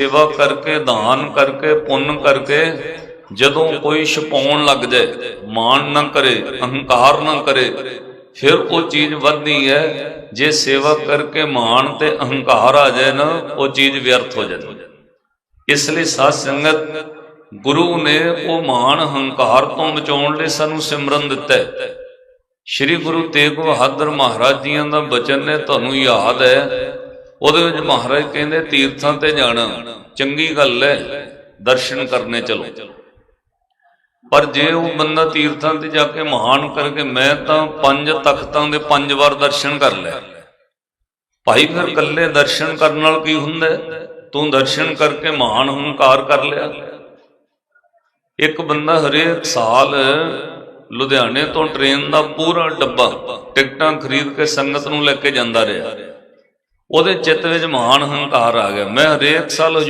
ਸੇਵਾ ਕਰਕੇ, ਦਾਨ ਕਰਕੇ, ਪੁੰਨ ਕਰਕੇ ਜਦੋਂ ਕੋਈ ਛਪਾਉਣ ਲੱਗ ਜਾਏ, ਮਾਣ ਨਾ ਕਰੇ, ਅਹੰਕਾਰ ਨਾ ਕਰੇ, ਫਿਰ ਉਹ ਚੀਜ਼ ਵੱਧਦੀ ਹੈ। ਜੇ ਸੇਵਾ ਕਰਕੇ ਮਾਣ ਤੇ ਅਹੰਕਾਰ ਆ ਜਾਏ ਨਾ, ਉਹ ਚੀਜ਼ ਵਿਅਰਥ ਹੋ ਜਾਂਦੀ ਇਸ ਲਈ ਸਾਧ ਸੰਗਤ, ਗੁਰੂ ਨੇ ਉਹ ਮਾਣ ਹੰਕਾਰ ਤੋਂ ਬਚਾਉਣ ਲਈ ਸਾਨੂੰ ਸਿਮਰਨ ਦਿੱਤਾ ਹੈ। ਸ੍ਰੀ ਗੁਰੂ ਤੇਗ ਬਹਾਦਰ ਮਹਾਰਾਜ ਜੀਆਂ ਦਾ ਬਚਨ ਨੇ ਤੁਹਾਨੂੰ ਯਾਦ ਹੈ ਉਹਦੇ ਵਿੱਚ ਮਹਾਰਾਜ ਕਹਿੰਦੇ, ਤੀਰਥਾਂ ਤੇ ਜਾਣਾ, ਚੰਗੀ ਗੱਲ ਹੈ ਦਰਸ਼ਨ ਕਰਨੇ ਚਲੋ। ਪਰ ਜੇ ਉਹ ਬੰਦਾ ਤੀਰਥਾਂ ਤੇ ਜਾ ਕੇ ਮਹਾਨ ਕਰਕੇ ਮੈਂ ਤਾਂ ਪੰਜ ਤਖਤਾਂ ਦੇ ਪੰਜ ਵਾਰ ਦਰਸ਼ਨ ਕਰ ਲਿਆ ਭਾਈ ਫਿਰ ਇਕੱਲੇ ਦਰਸ਼ਨ ਕਰਨ ਨਾਲ ਕੀ ਹੁੰਦਾ ਤੂੰ ਦਰਸ਼ਨ ਕਰਕੇ ਮਹਾਨ ਹੰਕਾਰ ਕਰ ਲਿਆ। ਇੱਕ ਬੰਦਾ ਹਰੇਕ ਸਾਲ ਲੁਧਿਆਣੇ ਤੋਂ ਟ੍ਰੇਨ ਦਾ ਪੂਰਾ ਡੱਬਾ, ਟਿਕਟਾਂ ਖਰੀਦ ਕੇ ਸੰਗਤ ਨੂੰ ਲੈ ਕੇ ਜਾਂਦਾ ਰਿਹਾ। ਉਹਦੇ ਚਿੱਤ ਵਿੱਚ ਮਹਾਨ ਹੰਕਾਰ ਆ ਗਿਆ। ਮੈਂ ਹਰੇਕ ਸਾਲ